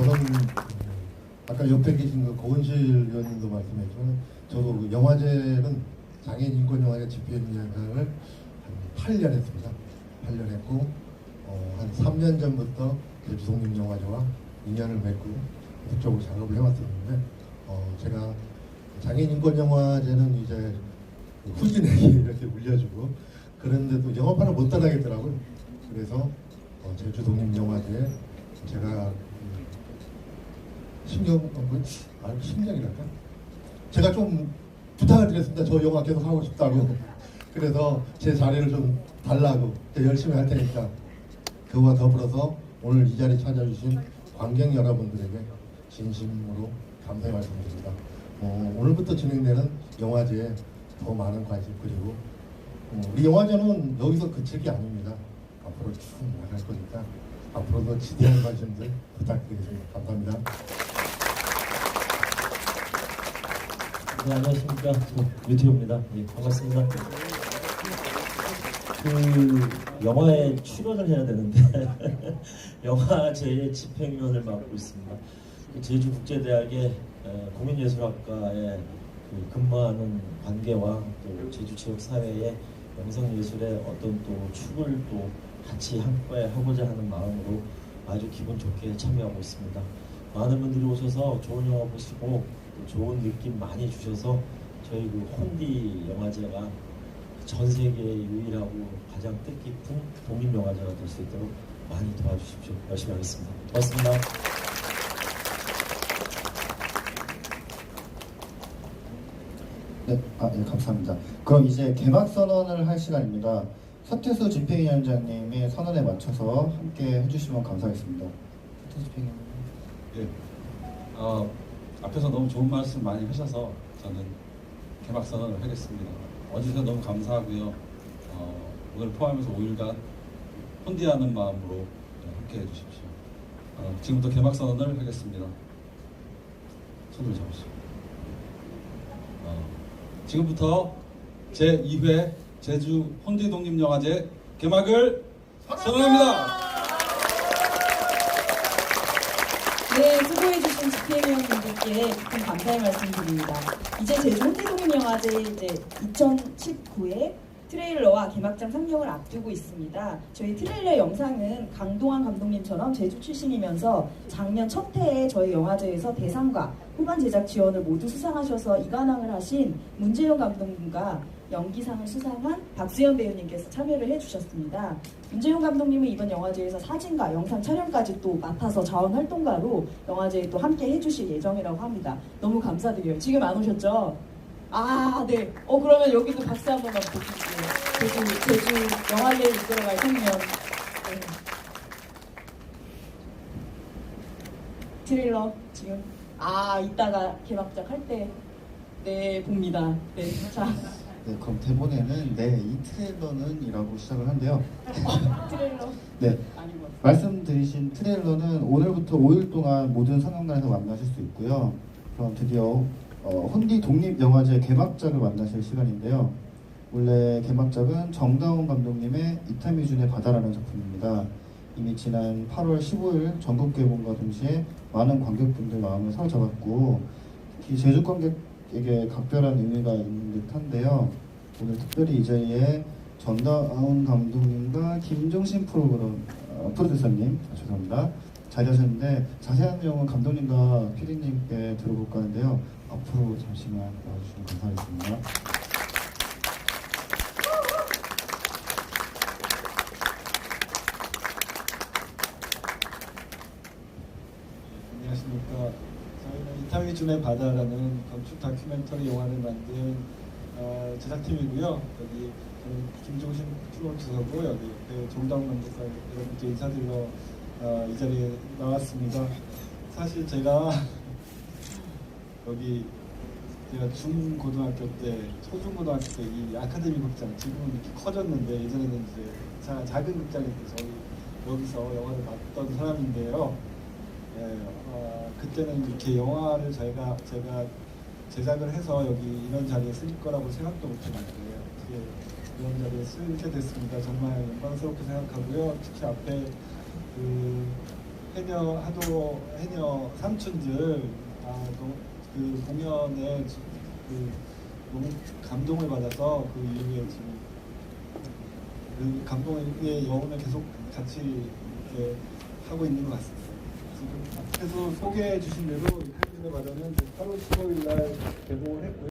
저는 아까 옆에 계신 그 고은실 의원님도 말씀했지만 저도 그 영화제는 장애인 인권 영화제 집행위원장을 한 8년 했습니다. 8년 했고 어, 한 3년 전부터 제주 독립영화제와 인연을 맺고 그쪽으로 작업을 해왔었는데 어, 제가 장애인 인권 영화제는 이제 그 후진에게 이렇게 물려주고 그런데도 영화판을 못 따라가겠더라고요. 그래서 어, 제주 독립 영화제에 제가 음, 신경 어, 뭐, 아 신경이랄까? 제가 좀 부탁을 드렸습니다. 저 영화 계속 하고 싶다고. 그래서 제 자리를 좀 달라고 열심히 할 테니까 그와 더불어서 오늘 이 자리 찾아주신 관객 여러분들에게 진심으로 감사의 말씀드립니다. 어, 오늘부터 진행되는 영화제에 더 많은 관심 그리고 어, 우리 영화제는 여기서 그칠 게 아닙니다. 앞으로 쭉 나갈 거니까 앞으로도 지대한 관심들 부탁드리겠습니다. 감사합니다. 네, 안녕하십니까. 저 유태호입니다. 예, 반갑습니다. 그 영화에 출연을 해야 되는데 영화제의 집행위원을 맡고 있습니다. 그 제주국제대학의 에, 국민예술학과에 그 근무하는 관계와 또 제주 지역사회의 영상예술의 어떤 또 축을 또 같이 함께 하고자 하는 마음으로 아주 기분 좋게 참여하고 있습니다. 많은 분들이 오셔서 좋은 영화 보시고 또 좋은 느낌 많이 주셔서 저희 그 혼디 영화제가 전 세계 유일하고 가장 뜻깊은 독립 영화제가 될 수 있도록 많이 도와주십시오. 열심히 하겠습니다. 고맙습니다. 네, 아, 네, 감사합니다. 그럼 이제 개막 선언을 할 시간입니다. 서태수 집행위원장님의 선언에 맞춰서 함께 해주시면 감사하겠습니다. 서태수 집행위원장. 예. 어, 앞에서 너무 좋은 말씀 많이 하셔서 저는 개막 선언을 하겠습니다. 와주셔서 너무 감사하고요. 어, 오늘 포함해서 5일간 혼디하는 마음으로 함께 해주십시오. 어, 지금부터 개막 선언을 하겠습니다. 손을 잡으시죠. 어, 지금부터 제2회 제주 혼디 독립영화제 개막을 선언합니다. 네, 수고해주신 집행위원님들께 깊은 감사의 말씀 드립니다. 이제 제주 홍대독립영화제 이제 2019회 트레일러와 개막장 상영을 앞두고 있습니다. 저희 트레일러 영상은 강동원 감독님처럼 제주 출신이면서 작년 첫 해에 저희 영화제에서 대상과 후반 제작 지원을 모두 수상하셔서 이관왕을 하신 문재용 감독님과 연기상을 수상한 박수현 배우님께서 참여를 해주셨습니다. 문재용 감독님은 이번 영화제에서 사진과 영상 촬영까지 또 맡아서 자원 활동가로 영화제에 또 함께 해주실 예정이라고 합니다. 너무 감사드려요. 지금 안 오셨죠? 아, 네. 어, 그러면 여기도 박수 한 번만 보여주세요. 제주, 제주 영화제를 이끌어갈 청년. 네. 트레일러 지금 아 이따가 개막작 할 때 네 봅니다. 네 자 네, 그럼 대본에는 네, 이 트레일러는 이라고 시작을 한데요. 트레일러 네, 아닌 것 같아요. 말씀드리신 트레일러는 오늘부터 5일 동안 모든 상영관에서 만나실 수 있고요. 그럼 드디어 어, 혼디 독립영화제 개막작을 만나실 시간인데요. 원래 개막작은 정다운 감독님의 이타미준의 바다라는 작품입니다. 이미 지난 8월 15일 전국 개봉과 동시에 많은 관객분들 마음을 사로잡았고 특히 제주 관객에게 각별한 의미가 있는 듯한데요. 오늘 특별히 이 자리에 전다운 감독님과 김종신 프로그램 어, 프로듀서님 아, 죄송합니다 자리하셨는데 자세한 내용은 감독님과 PD님께 들어볼까 하는데요. 앞으로 잠시만 나와주시면 감사하겠습니다. 안녕하십니까. 저희는 이타미준의 바다라는 건축 다큐멘터리 영화를 만든 어, 제작팀이고요. 여기 김종신 프로듀서고 여기 옆에 정다운 감독과 여러분께 인사드리러 어, 이 자리에 나왔습니다. 사실 제가 여기 제가 중고등학교 때, 초중고등학교 때 이 아카데미 극장 지금은 이렇게 커졌는데 예전에는 이제 자- 작은 극장인데 저희 여기서 영화를 봤던 사람인데요. 예, 어, 그때는 이렇게 영화를 저희가 제가 제작을 해서 여기 이런 자리에 쓸 거라고 생각도 못했는데 어떻게 이런 자리에 쓰게 됐습니다. 정말 영광스럽게 생각하고요. 특히 앞에 그 해녀 하도 해녀 삼촌들 아그 그 공연에 지- 그 너무 감동을 받아서 그 이후에 지금 그 감동의 여운을 계속 같이 이렇게 하고 있는 것 같습니다. 지금 앞에서 소개해 주신 대로 이탈리아 바다는 8월 15일 날 개봉을 했고요.